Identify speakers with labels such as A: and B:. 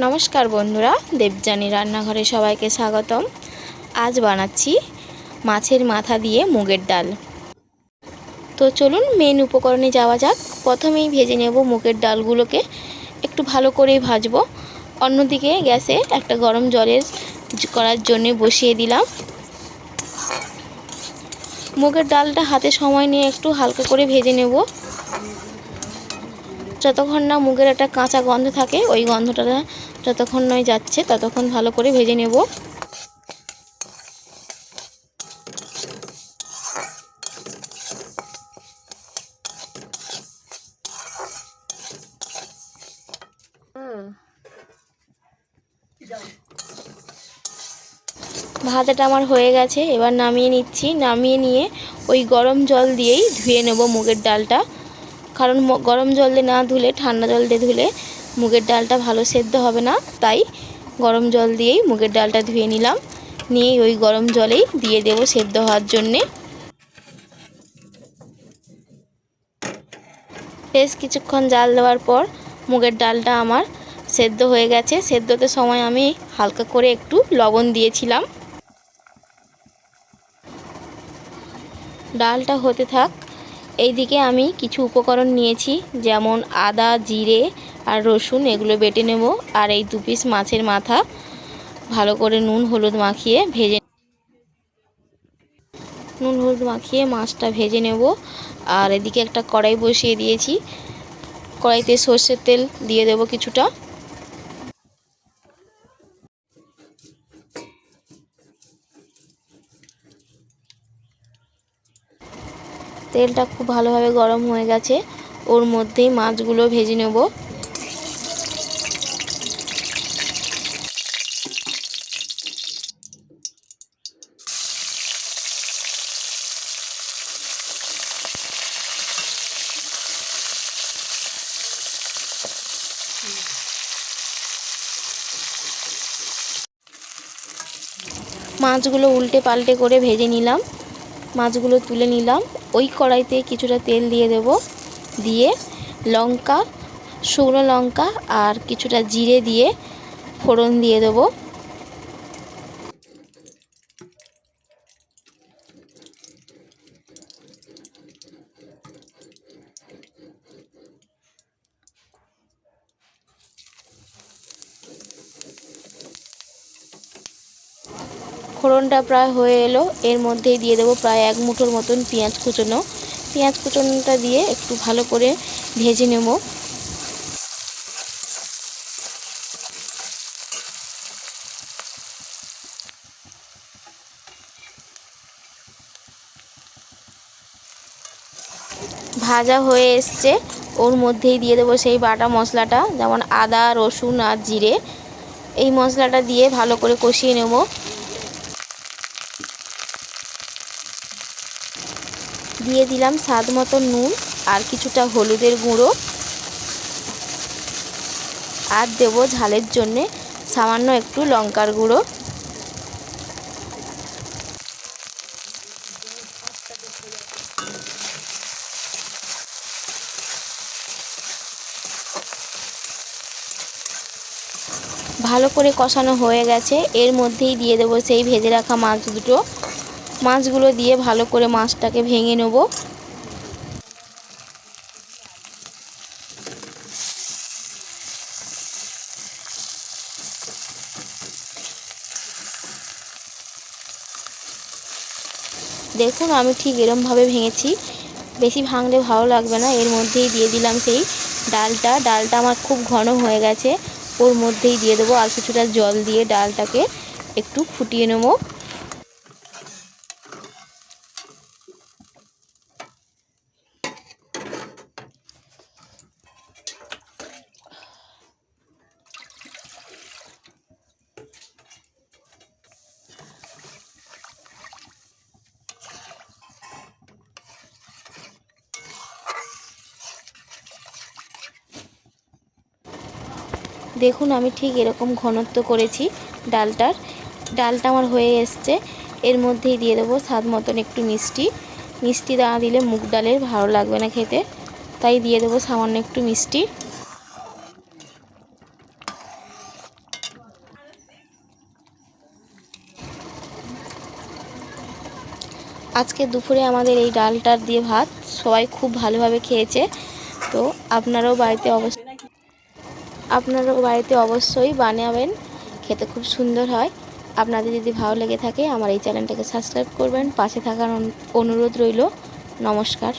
A: নমস্কার বন্ধুরা, দেবযানী রান্নাঘরে সবাইকে স্বাগতম। আজ বানাচ্ছি মাছের মাথা দিয়ে মুগের ডাল। তো চলুন মেন উপকরণে যাওয়া যাক। প্রথমেই ভেজে নেব মুগের ডালগুলোকে। একটু ভালো করেই ভাজবো। অন্যদিকে গ্যাসে একটা গরম জলের করার জন্য বসিয়ে দিলাম। মুগের ডালটা হাতে সময় নিয়ে একটু হালকা করে ভেজে নেব। যতক্ষণ না মুগের একটা কাঁচা গন্ধ থাকে, ওই গন্ধটা যতক্ষণ নয় যাচ্ছে, ততক্ষণ ভালো করে ভেজে নেব। ভাজাটা আমার হয়ে গেছে, এবার নামিয়ে নিচ্ছি। নামিয়ে নিয়ে ওই গরম জল দিয়েই ধুয়ে নেব মুগের ডালটা। কারণ গরম জল দিয়ে না ধুলে, ঠান্ডা জল দিয়ে ধুলে মুগের ডালটা ভালো সেদ্ধ হবে না। তাই গরম জল দিয়েই মুগের ডালটা ধুয়ে নিলাম। নিয়ে ওই গরম জলেই দিয়ে দেব সেদ্ধ হওয়ার জন্যে। বেশ কিছুক্ষণ জাল দেওয়ার পর মুগের ডালটা আমার সেদ্ধ হয়ে গেছে। সেদ্ধতে সময় আমি হালকা করে একটু লবণ দিয়েছিলাম। ডালটা হতে থাক এইদিকে আমি কিছু উপকরণ নিয়েছি, যেমন আদা, জিরে আর রসুন, এগুলো বেটে নেব। আর এই দু পিস মাছের মাথা, ভালো করে নুন হলুদ মাখিয়ে ভেজে নুন হলুদ মাখিয়ে মাছটা ভেজে নেব। আর এদিকে একটা কড়াই বসিয়ে দিয়েছি। কড়াইতে সর্ষের তেল দিয়ে দেব কিছুটা। তেলটা খুব ভালোভাবে গরম হয়ে গেছে। ওর মধ্যেই মাছগুলো ভেজে নেব। মাছগুলো উল্টে পাল্টে করে ভেজে নিলাম। মাছগুলো তুলে নিলাম। ওই কড়াইতে কিছুটা তেল দিয়ে দেব। দিয়ে লঙ্কা, শুকনো লঙ্কা আর কিছুটা জিরে দিয়ে ফোড়ন দিয়ে দেব। ফোড়নটা প্রায় হয়ে এলো। এর মধ্যেই দিয়ে দেবো প্রায় এক মুঠোর মতন পেঁয়াজ কুচোনো। পেঁয়াজ কুচোনোটা দিয়ে একটু ভালো করে ভেজে নেব। ভাজা হয়ে এসছে। ওর মধ্যেই দিয়ে দেবো সেই বাটা মশলাটা, যেমন আদা, রসুন আর জিরে। এই মশলাটা দিয়ে ভালো করে কষিয়ে নেব। দিয়ে দিলাম স্বাদ মতো নুন আর কিছুটা হলুদের গুঁড়ো। আর দেব ঝালের জন্যে সামান্য একটু লঙ্কার গুঁড়ো। ভালো করে কষানো হয়ে গেছে। এর মধ্যেই দিয়ে দেবো সেই ভেজে রাখা মাছ দুটো। মাছগুলো দিয়ে ভালো করে মাছটাকে ভেঙে নেব। দেখুন, আমি ঠিক এরমভাবে ভেঙেছি। বেশি ভাঙলে ভালো লাগবে না, এর মধ্যেই দিয়ে দিলাম সেই ডালটা। ডালটা আমার খুব ঘন হয়ে গেছে, ওর মধ্যেই দিয়ে দেবো আর কিছুটা জল দিয়ে ডালটাকে একটু ফুটিয়ে নেব। দেখুন, আমি ঠিক এরকম ঘনত্ব করেছি ডালটার। ডালটা আমার হয়ে এসছে। এর মধ্যেই দিয়ে দেবো স্বাদ মতন একটু মিষ্টি। মিষ্টি দানা দিলে মুগ ডালের ভালো লাগবে না খেতে। তাই দিয়ে দেবো সামান্য একটু মিষ্টি। আজকে দুপুরে আমাদের এই ডালটার দিয়ে ভাত সবাই খুব ভালোভাবে খেয়েছে। তো আপনারাও বাড়িতে অবশ্যই আপনারাও বাড়িতে অবশ্যই বানাবেন। খেতে খুব সুন্দর হয়। আপনাদের যদি ভালো লেগে থাকে, আমার এই চ্যানেলটাকে সাবস্ক্রাইব করবেন। পাশে থাকার অনু- অনুরোধ রইল। নমস্কার।